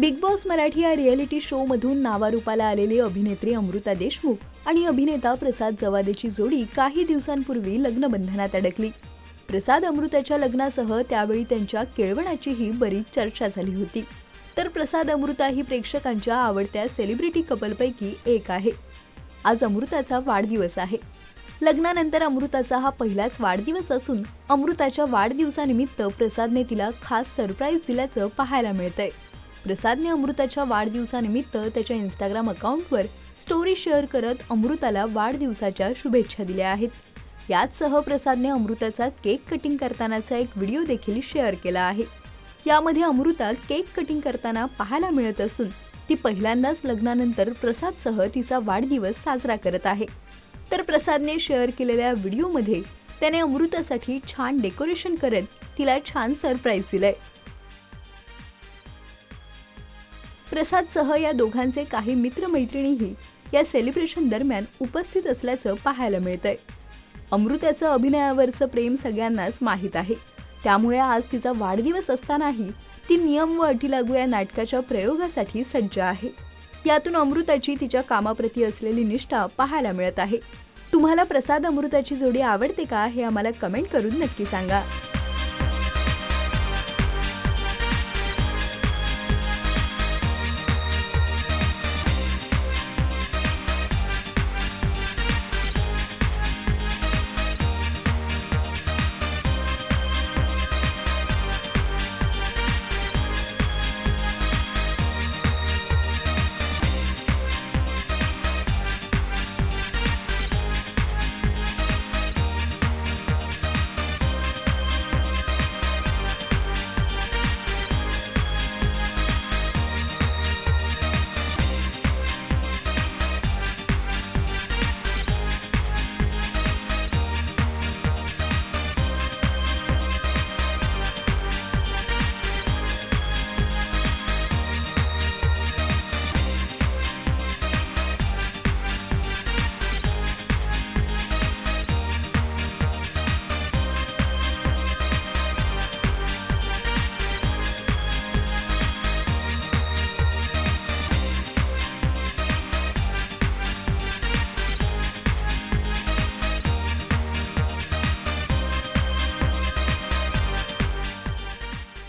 Big boss Marathi या reality show मधून नावारूपाला आलेली अभिनेत्री अमृता देशमुख आणि अभिनेता प्रसाद जवादेची जोडी काही दिवसांपूर्वी लग्नबंधनात अडकली. प्रसाद अमृताच्या लग्नासह त्यावेळी त्यांच्या केळवणाचीही बरीच चर्चा झाली होती. तर प्रसाद अमृता ही प्रेक्षकांच्या आवडत्या सेलिब्रिटी कपलपैकी एक आहे. आज अमृताचा वाढदिवस आहे. लग्नानंतर अमृताचा हा पहिलाच वाढदिवस असून अमृताच्या वाढदिवसानिमित्त प्रसादने तिला खास सरप्राईज दिल्याचं पाहायला मिळतंय. प्रसादने अमृताच्या वाढदिवसानिमित्त त्याच्या इंस्टाग्राम अकाउंटवर स्टोरी शेअर करत अमृताला वाढदिवसाच्या शुभेच्छा दिल्या आहेत. याचसह प्रसादने अमृताचा केक कटिंग करतानाचा एक व्हिडिओ देखील शेअर केला आहे. यामध्ये अमृता केक कटिंग करताना पाहायला मिळत असून ती पहिल्यांदाच लग्नानंतर प्रसादसह तिचा वाढदिवस साजरा करत आहे. तर प्रसादने शेअर केलेल्या व्हिडिओमध्ये त्याने अमृतासाठी छान डेकोरेशन करत तिला छान सरप्राईज दिलंय. प्रसादसह या दोघांचे काही मित्रमैत्रिणीही या सेलिब्रेशन दरम्यान उपस्थित असल्याचं पाहायला मिळतंय. अमृताचं अभिनयावरचं प्रेम सगळ्यांनाच माहीत आहे. त्यामुळे आज तिचा वाढदिवस असतानाही ती नियम व अटी लागू या नाटकाच्या प्रयोगासाठी सज्ज आहे. यातून अमृताची तिच्या कामाप्रती असलेली निष्ठा पाहायला मिळत आहे. तुम्हाला प्रसाद अमृताची जोडी आवडते का हे आम्हाला कमेंट करून नक्की सांगा.